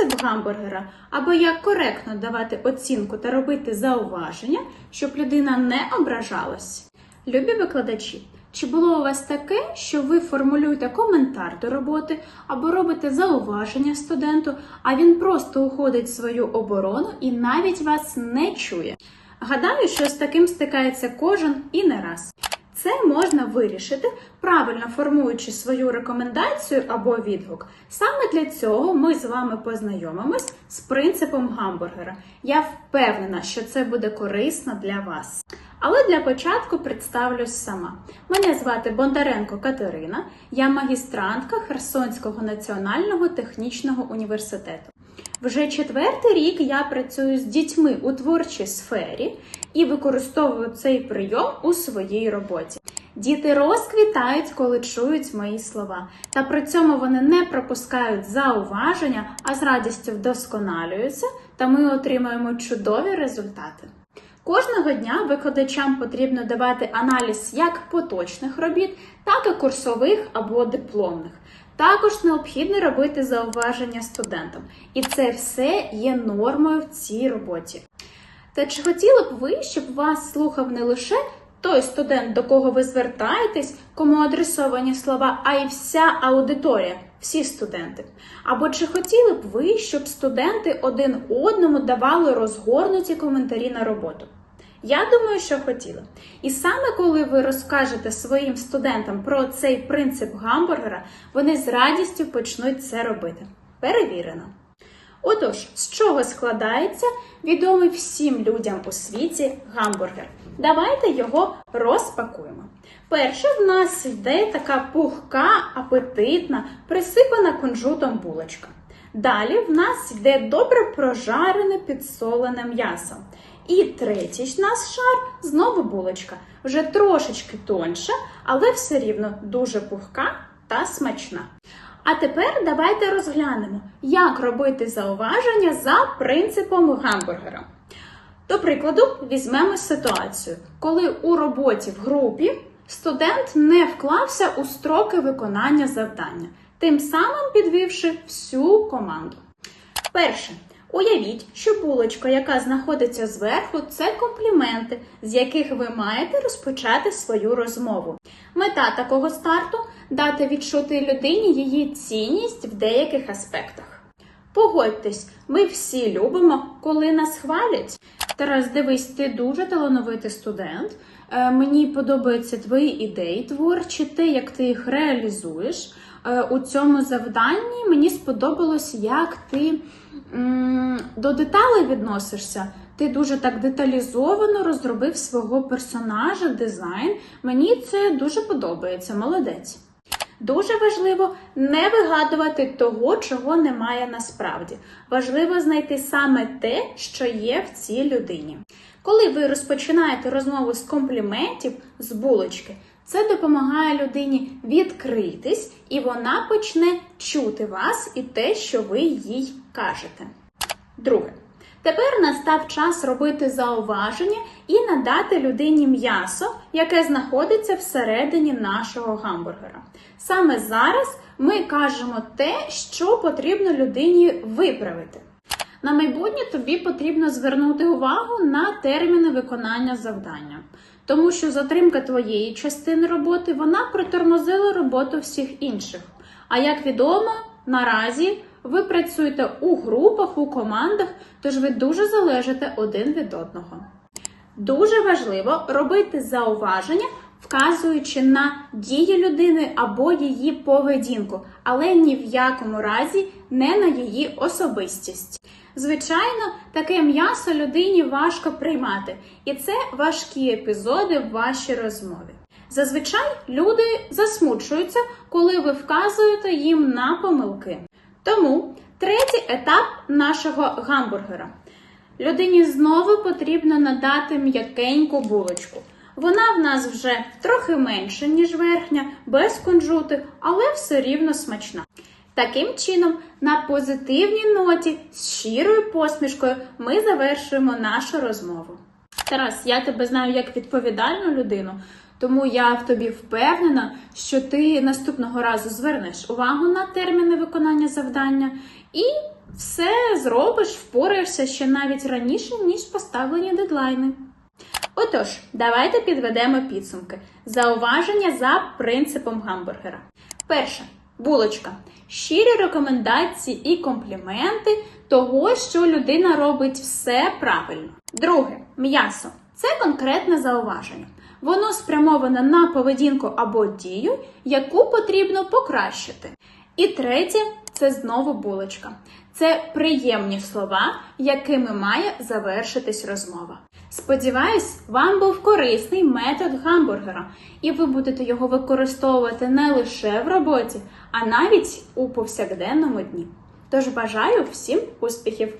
принцип гамбургера, або як коректно давати оцінку та робити зауваження, щоб людина не ображалась. Любі викладачі, чи було у вас таке, що ви формулюєте коментар до роботи або робите зауваження студенту, а він просто уходить в свою оборону і навіть вас не чує? Гадаю, що з таким стикається кожен і не раз. Це можна вирішити, правильно формуючи свою рекомендацію або відгук. Саме для цього ми з вами познайомимось з принципом гамбургера. Я впевнена, що це буде корисно для вас. Але для початку представлюсь сама. Мене звати Бондаренко Катерина, я магістрантка Херсонського національного технічного університету. Вже четвертий рік я працюю з дітьми у творчій сфері і використовую цей прийом у своїй роботі. Діти розквітають, коли чують мої слова, та при цьому вони не пропускають зауваження, а з радістю вдосконалюються, та ми отримаємо чудові результати. Кожного дня викладачам потрібно давати аналіз як поточних робіт, так і курсових або дипломних. Також необхідно робити зауваження студентам, і це все є нормою в цій роботі. Та чи хотіли б ви, щоб вас слухав не лише той студент, до кого ви звертаєтесь, кому адресовані слова, а й вся аудиторія, всі студенти? Або чи хотіли б ви, щоб студенти один одному давали розгорнуті коментарі на роботу? Я думаю, що хотіли. І саме коли ви розкажете своїм студентам про цей принцип гамбургера, вони з радістю почнуть це робити. Перевірено. Отож, з чого складається відомий всім людям у світі гамбургер? Давайте його розпакуємо. Перше в нас йде така пухка, апетитна, присипана кунжутом булочка. Далі в нас йде добре прожарене підсолене м'ясо. І третій наш шар знову булочка. Вже трошечки тонша, але все рівно дуже пухка та смачна. А тепер давайте розглянемо, як робити зауваження за принципом гамбургера. До прикладу, візьмемо ситуацію, коли у роботі в групі студент не вклався у строки виконання завдання, тим самим підвівши всю команду. Перше. Уявіть, що булочка, яка знаходиться зверху, це компліменти, з яких ви маєте розпочати свою розмову. Мета такого старту дати відчути людині її цінність в деяких аспектах. Погодьтесь, ми всі любимо, коли нас хвалять. Тарас, дивись, ти дуже талановитий студент. Е, Мені подобаються твої ідеї творчі, те, як ти їх реалізуєш. Е, У цьому завданні мені сподобалось, як ти до деталей відносишся. Ти дуже так деталізовано розробив свого персонажа, дизайн. Мені це дуже подобається. Молодець. Дуже важливо не вигадувати того, чого немає насправді. Важливо знайти саме те, що є в цій людині. Коли ви розпочинаєте розмову з компліментів, з булочки, це допомагає людині відкритись, і вона почне чути вас і те, що ви їй кажете. Друге. Тепер настав час робити зауваження і надати людині м'ясо, яке знаходиться всередині нашого гамбургера. Саме зараз ми кажемо те, що потрібно людині виправити. На майбутнє тобі потрібно звернути увагу на терміни виконання завдання, тому що затримка твоєї частини роботи вона притормозила роботу всіх інших. А як відомо, наразі ви працюєте у групах, у командах, тож ви дуже залежите один від одного. Дуже важливо робити зауваження, вказуючи на дії людини або її поведінку, але ні в якому разі не на її особистість. Звичайно, таке м'ясо людині важко приймати, і це важкі епізоди в вашій розмові. Зазвичай люди засмучуються, коли ви вказуєте їм на помилки. Тому третій етап нашого гамбургера. Людині знову потрібно надати м'якеньку булочку. Вона в нас вже трохи менша, ніж верхня, без кунжути, але все рівно смачна. Таким чином, на позитивній ноті з щирою посмішкою ми завершуємо нашу розмову. Тарас, я тебе знаю як відповідальну людину, тому я в тобі впевнена, що ти наступного разу звернеш увагу на терміни виконання завдання і все зробиш, впораєшся ще навіть раніше, ніж поставлені дедлайни. Отож, давайте підведемо підсумки. Зауваження за принципом гамбургера. Перше булочка. Щирі рекомендації і компліменти того, що людина робить все правильно. Друге м'ясо. Це конкретне зауваження. Воно спрямоване на поведінку або дію, яку потрібно покращити. І третє це знову булочка. Це приємні слова, якими має завершитись розмова. Сподіваюсь, вам був корисний метод гамбургера, і ви будете його використовувати не лише в роботі, а навіть у повсякденному дні. Тож бажаю всім успіхів!